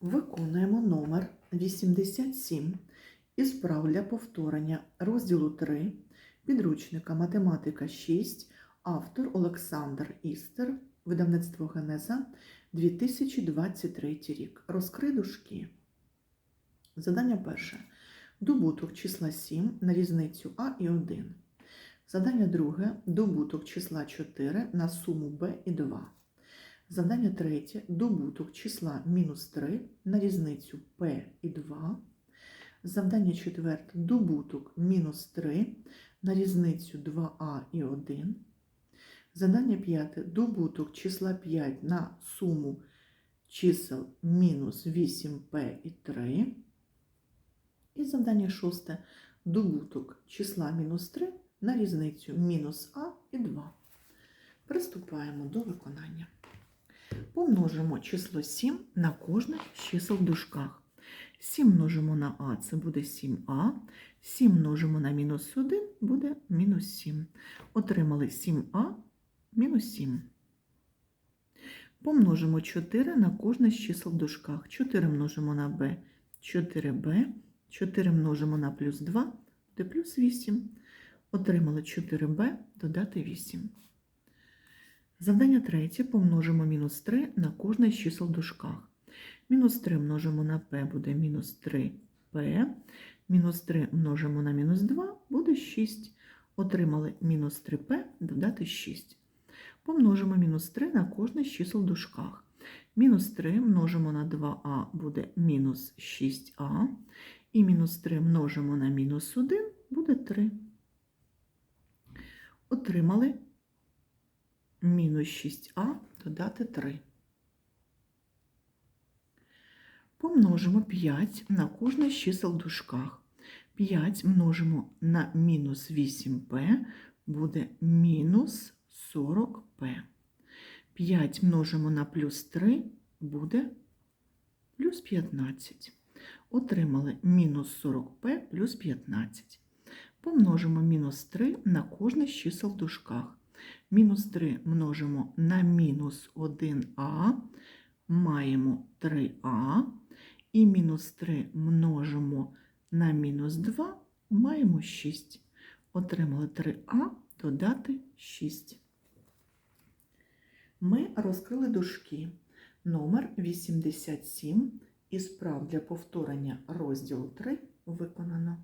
Виконуємо номер 87 із прав для повторення розділу 3 підручника Математика 6, автор Олександр Істер, видавництво Генеза 2023 рік. Розкрий дужки. Задання перше. Добуток числа 7 на різницю А і 1. Задання друге. Добуток числа 4 на суму Б і 2. Завдання третє. Добуток числа мінус 3 на різницю P і 2. Завдання четверте. Добуток мінус 3 на різницю 2а і 1. Задання п'яте. Добуток числа 5 на суму чисел мінус 8p і 3. І завдання шосте. Добуток числа мінус 3 на різницю мінус а і 2. Приступаємо до виконання. Помножимо число 7 на кожне з чисел в дужках. 7 множимо на а, це буде 7а. 7 множимо на мінус 1 буде мінус 7. Отримали 7а мінус 7. Помножимо 4 на кожне з чисел в дужках. 4 множимо на b, 4b. 4 множимо на плюс 2, буде плюс 8. Отримали 4b додати 8. Завдання третє. Помножимо мінус 3 на кожне з чисел в дужках. Мінус 3 множимо на p буде мінус 3p. Мінус 3 множимо на мінус 2 буде 6. Отримали мінус 3p додати 6. Помножимо мінус 3 на кожне з чисел в дужках. Мінус 3 множимо на 2а буде мінус 6а. І мінус 3 множимо на мінус 1 буде 3. Отримали мінус 6а додати 3. Помножимо 5 на кожне з чисел в дужках. 5 множимо на мінус 8p буде мінус 40p. 5 множимо на плюс 3 буде плюс 15. Отримали мінус 40p плюс 15. Помножимо мінус 3 на кожне з чисел в дужках. Мінус 3 множимо на мінус 1а, маємо 3а. І мінус 3 множимо на мінус 2, маємо 6. Отримали 3а додати 6. Ми розкрили дужки. Номер 87 із прав для повторення розділу 3 виконано.